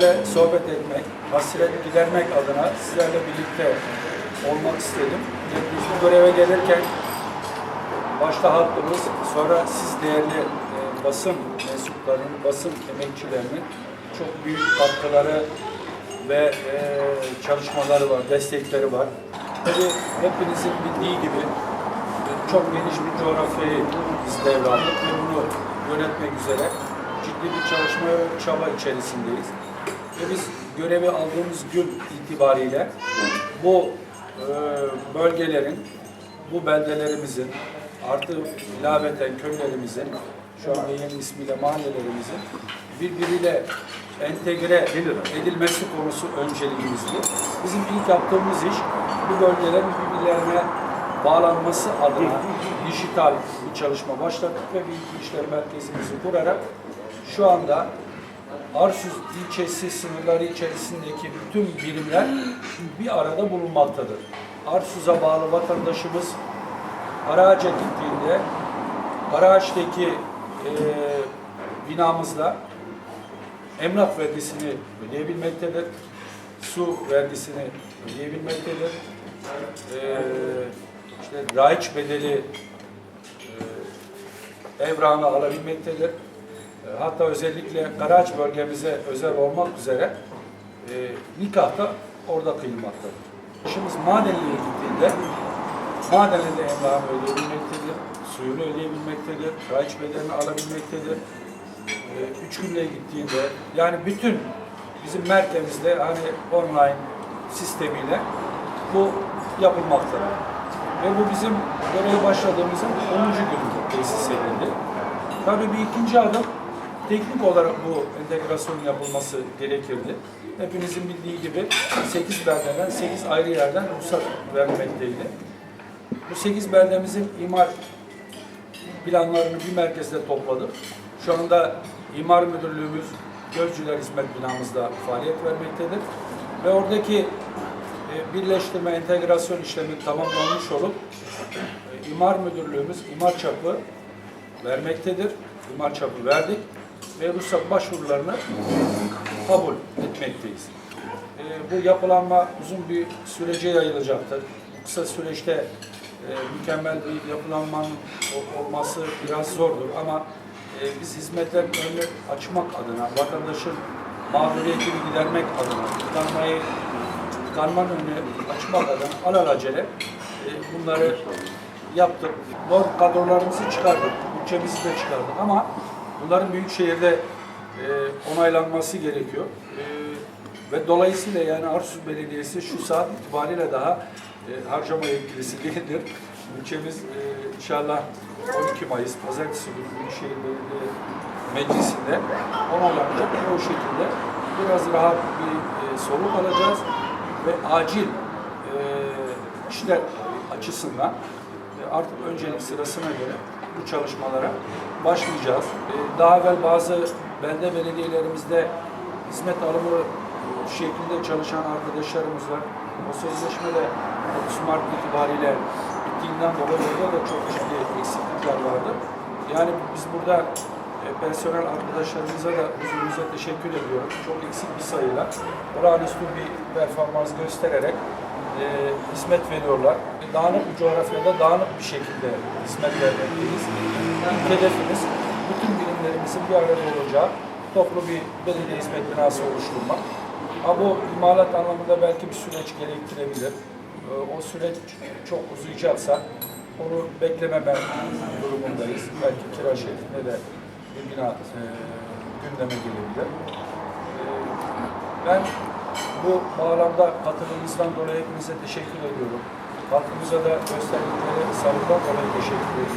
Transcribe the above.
Sizlerle sohbet etmek, hasret gidermek adına sizlerle birlikte olmak istedim. Biz bu göreve gelirken başta halkımız, sonra siz değerli e, basın mensuplarının, basın emekçilerinin çok büyük katkıları ve e, çalışmaları var, destekleri var. Tabii hepinizin bildiği gibi e, çok geniş bir coğrafyayı biz devraldık ve bunu yönetmek üzere ciddi bir çalışma çaba içerisindeyiz. Ve biz görevi aldığımız gün itibariyle bu e, bölgelerin, bu beldelerimizin, artı ilaveten köylerimizin, şu anda yeni ismiyle mahallelerimizin birbiriyle entegre edilmesi konusu önceliğimizdi. Bizim ilk yaptığımız iş bu bölgelerin birbirlerine bağlanması adına dijital bir çalışma başlattık ve bir işler merkezimizi kurarak şu anda Arsuz ilçesi sınırları içerisindeki bütün birimler bir arada bulunmaktadır. Arsuz'a bağlı vatandaşımız Karaağaç'a gittiğinde Karaağaç'taki e, binamızda emlak vergisini ödeyebilmektedir. Su vergisini ödeyebilmektedir. E, işte raiç bedeli e, evrağını alabilmektedir. E, Hatta özellikle Karaağaç bölgemize özel olmak üzere e, nikah da orada kıyılmaktadır. Işımız Madenli'ye gittiğinde Madenli'de emlakını ödeyebilmektedir, suyunu ödeyebilmektedir, raiç bedelini alabilmektedir. E, üç günde gittiğinde yani bütün bizim merkezimizde hani online sistemiyle bu yapılmaktadır. Ve bu bizim göreve başladığımızın 10. gününde tesis edildi. Tabii bir ikinci adım teknik olarak bu entegrasyonun yapılması gerekirdi. Hepinizin bildiği gibi 8 beldeden 8 ayrı yerden ruhsat vermekteydi. Bu 8 beldemizin imar planlarını bir merkezde topladık. Şu anda imar müdürlüğümüz Gözcüler Hizmet binamızda faaliyet vermektedir. Ve oradaki e, birleştirme, entegrasyon işlemi tamamlanmış olup e, imar müdürlüğümüz imar çapı vermektedir. İmar çapı verdik ve ruhsat başvurularını kabul etmekteyiz. E, bu yapılanma uzun bir sürece yayılacaktır. Kısa süreçte e, mükemmel bir yapılanmanın olması biraz zordur ama e, biz hizmetlerin önünü açmak adına, vatandaşın mağduriyetini gidermek adına, tıkanmayı, tıkanmanın önünü açmak adına alelacele e, bunları yaptık. Norm kadrolarımızı çıkardık, bütçemizi de çıkardık ama bunların büyük şehirde e, onaylanması gerekiyor. E, ve dolayısıyla yani Arsuz Belediyesi şu saat itibariyle daha e, harcama yetkilisi değildir. Bütçemiz e, inşallah 12 Mayıs Pazartesi günü Büyükşehir Belediye Meclisi'nde onaylanacak ve o şekilde biraz rahat bir e, soluk alacağız ve acil e, işler açısından e, artık öncelik sırasına göre bu çalışmalara başlayacağız. E, Daha evvel bazı belde belediyelerimizde hizmet alımı e, şeklinde çalışan arkadaşlarımız var. O sözleşme de 30 Mart itibariyle bittiğinden dolayı orada da çok ciddi eksiklikler vardı. Yani biz burada e, personel arkadaşlarımıza da huzurumuza teşekkür ediyorum. Çok eksik bir sayıyla olağanüstü bir performans göstererek e, hizmet veriyorlar. Dağınık bir coğrafyada dağınık bir şekilde hizmet vermekteyiz. İlk hedefimiz bütün birimlerimizin bir arada olacağı toplu bir belediye hizmet binası oluşturmak. Ama bu imalat anlamında belki bir süreç gerektirebilir. E, o süreç çok uzayacaksa onu beklememe durumundayız. Belki kira şeklinde de bir bina e, gündeme gelebilir. E, ben bu bağlamda katılımınızdan dolayı hepinize teşekkür ediyorum. Halkımıza da gösterdikleri sabrından dolayı teşekkür ediyorum.